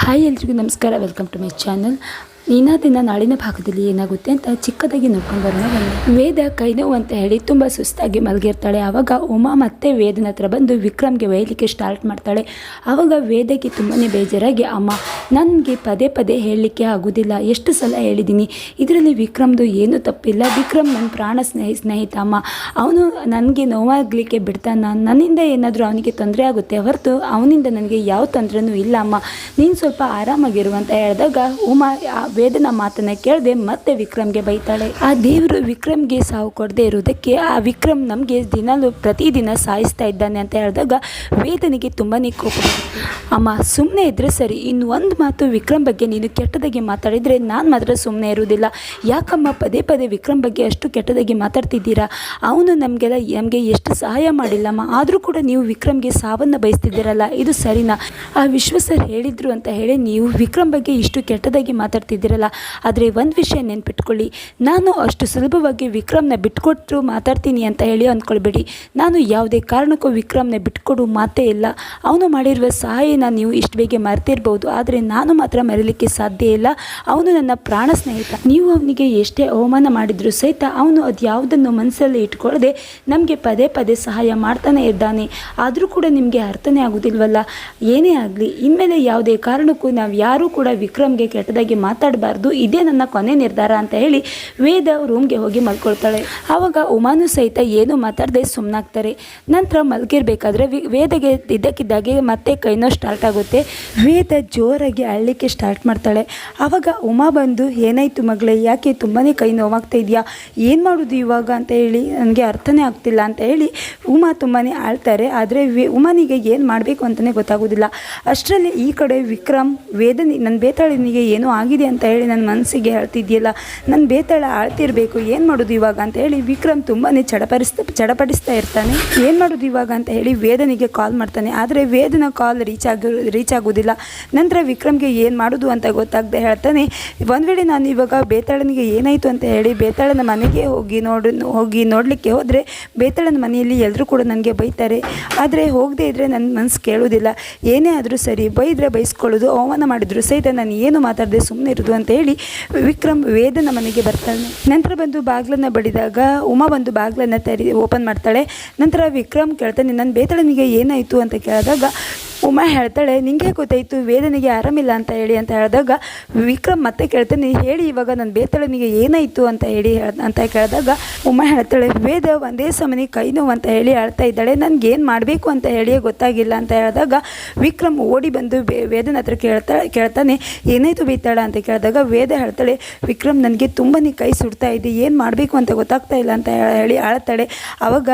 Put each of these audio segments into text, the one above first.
Hi ಎಲ್ರಿಗೂ ನಮಸ್ಕಾರ. Welcome to my channel ನೀನಾ ದಿನ ನಾಳಿನ ಭಾಗದಲ್ಲಿ ಏನಾಗುತ್ತೆ ಅಂತ ಚಿಕ್ಕದಾಗಿ ನೋಡ್ಕೊಂಡು ಬರೋಣ ವೇದ ಕೈ ನೋವು ಅಂತ ಹೇಳಿ ತುಂಬ ಸುಸ್ತಾಗಿ ಮಲಗಿರ್ತಾಳೆ. ಆವಾಗ ಉಮಾ ಮತ್ತೆ ವೇದನ ಹತ್ರ ಬಂದು ವಿಕ್ರಮ್ಗೆ ಒಯ್ಯಲಿಕ್ಕೆ ಸ್ಟಾರ್ಟ್ ಮಾಡ್ತಾಳೆ. ಆವಾಗ ವೇದಕ್ಕೆ ತುಂಬಾ ಬೇಜಾರಾಗಿ, ಅಮ್ಮ, ನನಗೆ ಪದೇ ಪದೇ ಹೇಳಲಿಕ್ಕೆ ಆಗೋದಿಲ್ಲ. ಎಷ್ಟು ಸಲ ಹೇಳಿದ್ದೀನಿ ಇದರಲ್ಲಿ ವಿಕ್ರಮ್ದು ಏನೂ ತಪ್ಪಿಲ್ಲ. ವಿಕ್ರಮ್ ನನ್ನ ಪ್ರಾಣ ಸ್ನೇಹಿ, ಸ್ನೇಹಿತ, ಅಮ್ಮ. ಅವನು ನನಗೆ ನೋವಾಗಲಿಕ್ಕೆ ಬಿಡ್ತಾನ. ನನ್ನಿಂದ ಏನಾದರೂ ಅವನಿಗೆ ತೊಂದರೆ ಆಗುತ್ತೆ. ಹೊರತು ಅವನಿಂದ ನನಗೆ ಯಾವ ತೊಂದರೆನೂ ಇಲ್ಲ, ಅಮ್ಮ. ನೀನು ಸ್ವಲ್ಪ ಆರಾಮಾಗಿರು ಅಂತ ಹೇಳಿದಾಗ ಉಮಾ ವೇದನ ಮಾತನ್ನ ಕೇಳದೆ ಮತ್ತೆ ವಿಕ್ರಮ್ಗೆ ಬೈತಾಳೆ. ಆ ದೇವರು ವಿಕ್ರಮ್ಗೆ ಸಾವು ಕೊಡದೆ ಇರೋದಕ್ಕೆ ಆ ವಿಕ್ರಮ್ ನಮಗೆ ದಿನಾಲು ಪ್ರತಿದಿನ ಸಾಯಿಸ್ತಾ ಇದ್ದಾನೆ ಅಂತ ಹೇಳಿದಾಗ ವೇದನಿಗೆ ತುಂಬಾ ಕೋಪ. ಅಮ್ಮ ಸುಮ್ಮನೆ ಇದ್ರೆ ಸರಿ. ಇನ್ನು ಒಂದು ಮಾತು ವಿಕ್ರಮ್ ಬಗ್ಗೆ ನೀನು ಕೆಟ್ಟದಾಗಿ ಮಾತಾಡಿದರೆ ನಾನು ಮಾತ್ರ ಸುಮ್ಮನೆ ಇರುವುದಿಲ್ಲ. ಯಾಕಮ್ಮ, ಪದೇ ಪದೇ ವಿಕ್ರಮ್ ಬಗ್ಗೆ ಅಷ್ಟು ಕೆಟ್ಟದಾಗಿ ಮಾತಾಡ್ತಿದ್ದೀರಾ? ಅವನು ನಮಗೆಲ್ಲ ನಮಗೆ ಎಷ್ಟು ಸಹಾಯ ಮಾಡಿಲ್ಲಮ್ಮ. ಆದರೂ ಕೂಡ ನೀವು ವಿಕ್ರಮ್ಗೆ ಸಾವನ್ನು ಬಯಸ್ತಿದ್ದೀರಲ್ಲ. ಇದು ಸರಿನಾ? ಆ ವಿಶ್ವ ಸರ್ ಹೇಳಿದ್ರು ಅಂತ ಹೇಳಿ ನೀವು ವಿಕ್ರಮ್ ಬಗ್ಗೆ ಇಷ್ಟು ಕೆಟ್ಟದಾಗಿ ಮಾತಾಡ್ತಿದ್ದೀರಲ್ಲ ಆದರೆ ಒಂದು ವಿಷಯ ನೆನ್ಪಿಟ್ಕೊಳ್ಳಿ. ನಾನು ಅಷ್ಟು ಸುಲಭವಾಗಿ ವಿಕ್ರಮ್ನ ಬಿಟ್ಕೊಟ್ಟು ಮಾತಾಡ್ತೀನಿ ಅಂತ ಹೇಳಿ ಅಂದ್ಕೊಳ್ಬೇಡಿ. ನಾನು ಯಾವುದೇ ಕಾರಣಕ್ಕೂ ವಿಕ್ರಮ್ನ ಬಿಟ್ಕೊಡು ಮಾತೇ ಇಲ್ಲ. ಅವನು ಮಾಡಿರುವ ಸಹಾಯನ ನೀವು ಇಷ್ಟು ಬೇಗ ಮರೆತಿರ್ಬೋದು. ಆದರೆ ನಾನು ಮಾತ್ರ ಮರೀಲಿಕ್ಕೆ ಸಾಧ್ಯ ಇಲ್ಲ. ಅವನು ನನ್ನ ಪ್ರಾಣ ಸ್ನೇಹಿತ. ನೀವು ಅವನಿಗೆ ಎಷ್ಟೇ ಅವಮಾನ ಮಾಡಿದರೂ ಸಹಿತ ಅವನು ಅದು ಯಾವುದನ್ನು ಮನಸ್ಸಲ್ಲಿ ಇಟ್ಕೊಳ್ಳದೆ ನಮಗೆ ಪದೇ ಪದೇ ಸಹಾಯ ಮಾಡ್ತಾನೆ ಇದ್ದಾನೆ. ಆದರೂ ಕೂಡ ನಿಮಗೆ ಅರ್ಥನೇ ಆಗೋದಿಲ್ವಲ್ಲ? ಏನೇ ಆಗಲಿ, ಇನ್ಮೇಲೆ ಯಾವುದೇ ಕಾರಣಕ್ಕೂ ನಾವು ಯಾರೂ ಕೂಡ ವಿಕ್ರಮ್ಗೆ ಕೆಟ್ಟದಾಗಿ ಮಾತಾಡಬಾರ್ದು, ಇದೇ ನನ್ನ ಕೊನೆ ನಿರ್ಧಾರ ಅಂತ ಹೇಳಿ ವೇದ ರೂಮ್ಗೆ ಹೋಗಿ ಮಲ್ಕೊಳ್ತಾಳೆ. ಆವಾಗ ಉಮಾನು ಸಹಿತ ಏನು ಮಾತಾಡದೆ ಸುಮ್ಮನಾಗ್ತಾರೆ ನಂತರ ಮಲ್ಗಿರ್ಬೇಕಾದ್ರೆ ವೇದಗೆ ಇದ್ದಕ್ಕಿದ್ದಾಗೆ ಮತ್ತೆ ಕೈನೋ ಸ್ಟಾರ್ಟ್ ಆಗುತ್ತೆ. ವೇದ ಜೋರಾಗಿ ಅಳ್ಳಿಕ್ಕೆ ಸ್ಟಾರ್ಟ್ ಮಾಡ್ತಾಳೆ. ಆವಾಗ ಉಮಾ ಬಂದು, ಏನಾಯ್ತು ಮಗಳೇ, ಯಾಕೆ ತುಂಬಾ ಕೈ ನೋವಾಗ್ತಾ ಇದೆಯಾ? ಏನು ಮಾಡೋದು ಇವಾಗ? ಅಂತ ಹೇಳಿ, ನನಗೆ ಅರ್ಥನೇ ಆಗ್ತಿಲ್ಲ ಅಂತ ಹೇಳಿ ಉಮಾ ತುಂಬಾ ಆಳ್ತಾರೆ. ಆದರೆ ವೇ, ಉಮಾನಿಗೆ ಏನು ಮಾಡಬೇಕು ಅಂತಲೇ ಗೊತ್ತಾಗೋದಿಲ್ಲ. ಅಷ್ಟರಲ್ಲಿ ಈ ಕಡೆ ವಿಕ್ರಮ್, ವೇದನಿ ನನ್ನ ಬೇತಾಳಿನಿಗೆ ಏನೋ ಆಗಿದೆ ಅಂತ ಹೇಳಿ ನನ್ನ ಮನಸ್ಸಿಗೆ ಹೇಳ್ತಿದ್ಯಲ್ಲ ನನ್ನ ಬೇತಾಳ ಆಳ್ತಿರ್ಬೇಕು, ಏನು ಮಾಡೋದು ಇವಾಗ ಅಂತ ಹೇಳಿ ವಿಕ್ರಮ್ ತುಂಬಾ ಚಡಪಡಿಸ್ತಾ ಚಡಪಡಿಸ್ತಾ ಇರ್ತಾನೆ. ಏನು ಮಾಡೋದು ಇವಾಗ ಅಂತ ಹೇಳಿ ವೇದನಿಗೆ ಕಾಲ್ ಮಾಡ್ತಾನೆ. ಆದರೆ ವೇದನ ಕಾಲ್ ರೀಚ್ ಆಗಿ ರೀಚ್ ಆಗೋದಿಲ್ಲ. ನಂತರ ವಿಕ್ರಮ್ಗೆ ಏನು ಮಾಡೋದು ಅಂತ ಗೊತ್ತಾಗದೆ ಹೇಳ್ತಾನೆ, ಒಂದು ವೇಳೆ ನಾನು ಇವಾಗ ಬೇತಾಳನಿಗೆ ಏನಾಯಿತು ಅಂತ ಹೇಳಿ ಬೇತಾಳನ ಮನೆಗೆ ಹೋಗಿ ನೋಡ, ಹೋಗಿ ನೋಡಲಿಕ್ಕೆ ಹೋದರೆ ಬೇತಾಳನ ಮನೆಯಲ್ಲಿ ಎಲ್ಲರೂ ಕೂಡ ನನಗೆ ಬೈತಾರೆ. ಆದರೆ ಹೋಗದೇ ಇದ್ದರೆ ನನ್ನ ಮನಸ್ಸು ಕೇಳೋದಿಲ್ಲ. ಏನೇ ಆದರೂ ಸರಿ, ಬೈದರೆ ಬೈಸ್ಕೊಳ್ಳೋದು, ಅವಮಾನ ಮಾಡಿದ್ರು ಸಹಿತ ನಾನು ಏನು ಮಾತಾಡದೆ ಸುಮ್ಮನೆ ಇರೋದು ಅಂತ ಹೇಳಿ ವಿಕ್ರಮ್ ವೇದನ ಮನೆಗೆ ಬರ್ತಾನೆ. ನಂತರ ಬಂದು ಬಾಗಿಲನ್ನು ಬಡಿದಾಗ ಉಮಾ ಬಂದು ಬಾಗಿಲನ್ನು ತೆರಿ ಓಪನ್ ಮಾಡ್ತಾಳೆ. ನಂತರ ವಿಕ್ರಮ್ ಕೇಳ್ತಾನೆ ನನ್ನ ಬೇತಳನಿಗೆ ಏನಾಯಿತು? ಅಂತ ಕೇಳಿದಾಗ ಉಮಾ ಹೇಳ್ತಾಳೆ, ನಿಂಗೆ ಗೊತ್ತಾಯಿತು, ವೇದನೆಗೆ ಆರಾಮಿಲ್ಲ ಅಂತ ಹೇಳಿ ಅಂತ ಹೇಳಿದಾಗ, ವಿಕ್ರಮ್ ಮತ್ತೆ ಕೇಳ್ತಾನೆ, ಹೇಳಿ ಇವಾಗ ನನ್ನ ಬೇತಾಳನಿಗೆ ಏನಾಯಿತು ಅಂತ ಹೇಳಿ ಅಂತ ಕೇಳಿದಾಗ ಉಮಾ ಹೇಳ್ತಾಳೆ, ವೇದ ಒಂದೇ ಸಮನೆ ಕೈ ನೋವು ಅಂತ ಹೇಳಿ ಹೇಳ್ತಾ ಇದ್ದಾಳೆ ಏನು ಮಾಡಬೇಕು ಅಂತ ಹೇಳಿ ಗೊತ್ತಾಗಿಲ್ಲ ಅಂತ ಹೇಳಿದಾಗ, ವಿಕ್ರಮ್ ಓಡಿ ಬಂದು ವೇದನ ಹತ್ರ ಕೇಳ್ತಾ, ಕೇಳ್ತಾನೆ, ಏನಾಯಿತು ಬೇತಾಳ? ಅಂತ ಕೇಳಿದಾಗ ವೇದ ಹೇಳ್ತಾಳೆ, ವಿಕ್ರಮ್, ನನಗೆ ತುಂಬಾ ಕೈ ಸುಡ್ತಾ ಇದೆ, ಏನು ಮಾಡಬೇಕು ಅಂತ ಗೊತ್ತಾಗ್ತಾ ಇಲ್ಲ ಅಂತ ಹೇಳಿ ಆಳ್ತಾಳೆ ಆವಾಗ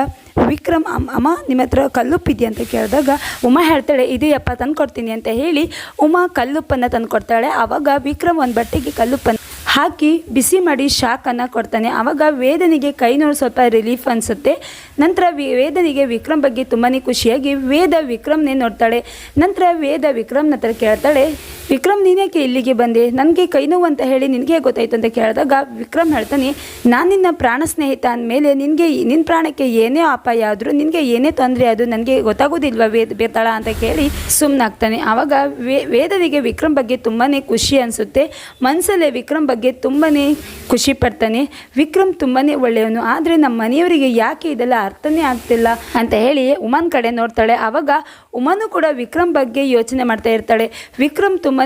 ವಿಕ್ರಮ್, ಅಮ್, ಅಮ್ಮ ನಿಮ್ಮ ಹತ್ರ ಕಲ್ಲುಪ್ಪಿದೆಯಾ? ಅಂತ ಕೇಳಿದಾಗ, ಉಮಾ ಹೇಳ್ತಾಳೆ ಇದೆಯಪ್ಪ ತಂದು ಕೊಡ್ತೀನಿ ಅಂತ ಹೇಳಿ, ಉಮಾ ಕಲ್ಲುಪ್ಪನ್ನು ತಂದು ಕೊಡ್ತಾಳೆ ಆವಾಗ ವಿಕ್ರಮ್ ಒಂದು ಬಟ್ಟೆಗೆ ಕಲ್ಲುಪ್ಪನ್ನು ಹಾಕಿ ಬಿಸಿ ಮಾಡಿ ಶಾಕನ್ನು ಕೊಡ್ತಾನೆ. ಆವಾಗ ವೇದನಿಗೆ ಕೈ ನೋಡಿ ಸ್ವಲ್ಪ ರಿಲೀಫ್ ಅನಿಸುತ್ತೆ. ನಂತರ ವೇದನಿಗೆ ವಿಕ್ರಮ್ ಬಗ್ಗೆ ತುಂಬಾ ಖುಷಿಯಾಗಿ ವೇದ ವಿಕ್ರಮ್ನೇ ನೋಡ್ತಾಳೆ. ನಂತರ ವೇದ ವಿಕ್ರಮ್ನ ಹತ್ರ ಕೇಳ್ತಾಳೆ, ವಿಕ್ರಮ್ ನೀನೇಕೆ ಇಲ್ಲಿಗೆ ಬಂದೆ? ನನಗೆ ಕೈ ನೋವು ಅಂತ ಹೇಳಿ ನಿನಗೆ ಗೊತ್ತಾಯಿತು ಅಂತ ಕೇಳಿದಾಗ ವಿಕ್ರಮ್ ಹೇಳ್ತಾನೆ, ನಾನು ನಿನ್ನ ಪ್ರಾಣ ಸ್ನೇಹಿತ ಅಂದಮೇಲೆ ನಿನಗೆ ನಿನ್ನ ಪ್ರಾಣಕ್ಕೆ ಏನೇ ಅಪಾಯ ಆದರೂ ನಿನಗೆ ಏನೇ ತೊಂದರೆ ಅದು ನನಗೆ ಗೊತ್ತಾಗೋದಿಲ್ವಾ ವೇದ, ಬೇತಾಳ ಅಂತ ಕೇಳಿ ಸುಮ್ಮನಾಗ್ತಾನೆ ಆವಾಗ ವೇದನಿಗೆ ವಿಕ್ರಮ್ ಬಗ್ಗೆ ತುಂಬಾ ಖುಷಿ ಅನಿಸುತ್ತೆ. ಮನಸ್ಸಲ್ಲೇ ವಿಕ್ರಮ್ ಬಗ್ಗೆ ತುಂಬಾ ಖುಷಿ ಪಡ್ತಾನೆ. ವಿಕ್ರಮ್ ತುಂಬಾ ಒಳ್ಳೆಯವನು. ಆದರೆ ನಮ್ಮ ಮನೆಯವರಿಗೆ ಯಾಕೆ ಇದೆಲ್ಲ ಅರ್ಥನೇ ಆಗ್ತಿಲ್ಲ ಅಂತ ಹೇಳಿ ಉಮಾನ್ ಕಡೆ ನೋಡ್ತಾಳೆ. ಆವಾಗ ಉಮಾನು ಕೂಡ ವಿಕ್ರಮ್ ಬಗ್ಗೆ ಯೋಚನೆ ಮಾಡ್ತಾ ಇರ್ತಾಳೆ. ವಿಕ್ರಮ್ ತುಂಬಾ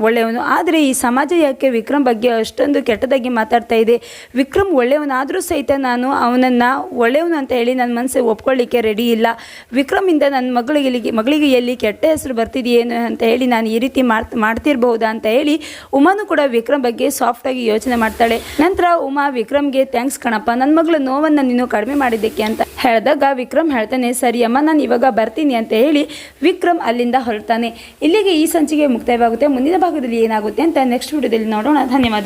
ಒಳ್ಳೆಯವನು. ಆದರೆ ಈ ಸಮಾಜ ಯಾಕೆ ವಿಕ್ರಮ್ ಬಗ್ಗೆ ಅಷ್ಟೊಂದು ಕೆಟ್ಟದಾಗಿ ಮಾತಾಡ್ತಾ ಇದೆ? ವಿಕ್ರಮ್ ಒಳ್ಳೆಯವನಾದರೂ ಸಹಿತ ನಾನು ಅವನನ್ನು ಒಳ್ಳೆಯವನು ಅಂತ ಹೇಳಿ ನನ್ನ ಮನಸ್ಸು ಒಪ್ಕೊಳ್ಳಿಕ್ಕೆ ರೆಡಿ ಇಲ್ಲ. ವಿಕ್ರಮಿಂದ ನನ್ನ ಮಗಳಿಗೆ ಮಗಳಿಗೆ ಎಲ್ಲಿ ಕೆಟ್ಟ ಹೆಸರು ಬರ್ತಿದೆಯೇನು ಅಂತ ಹೇಳಿ ನಾನು ಈ ರೀತಿ ಮಾಡ್ತಾ ಮಾಡ್ತಿರ್ಬಹುದಾ ಅಂತ ಹೇಳಿ ಉಮಾನು ಕೂಡ ವಿಕ್ರಮ್ ಬಗ್ಗೆ ಸಾಫ್ಟಾಗಿ ಯೋಚನೆ ಮಾಡ್ತಾಳೆ. ನಂತರ ಉಮಾ ವಿಕ್ರಮ್ಗೆ, ಥ್ಯಾಂಕ್ಸ್ ಕಣಪ್ಪ ನನ್ನ ಮಗಳು ನೋವನ್ನ ನೀನು ಕಡಿಮೆ ಮಾಡಿದ್ದಕ್ಕೆ ಅಂತ ಹೇಳಿದಾಗ ವಿಕ್ರಮ್ ಹೇಳ್ತಾನೆ ಸರಿ ಅಮ್ಮ ನಾನು ಇವಾಗ ಬರ್ತೀನಿ ಅಂತ ಹೇಳಿ ವಿಕ್ರಮ್ ಅಲ್ಲಿಂದ ಹೊರಡ್ತಾನೆ. ಇಲ್ಲಿಗೆ ಈ ಸಂಚಿಕೆ ಮುಕ್ತಾಯವಾಗುತ್ತೆ. ಮುಂದಿನ ಭಾಗದಲ್ಲಿ ಏನಾಗುತ್ತೆ ಅಂತ ನೆಕ್ಸ್ಟ್ ವಿಡಿಯೋದಲ್ಲಿ ನೋಡೋಣ. ಧನ್ಯವಾದ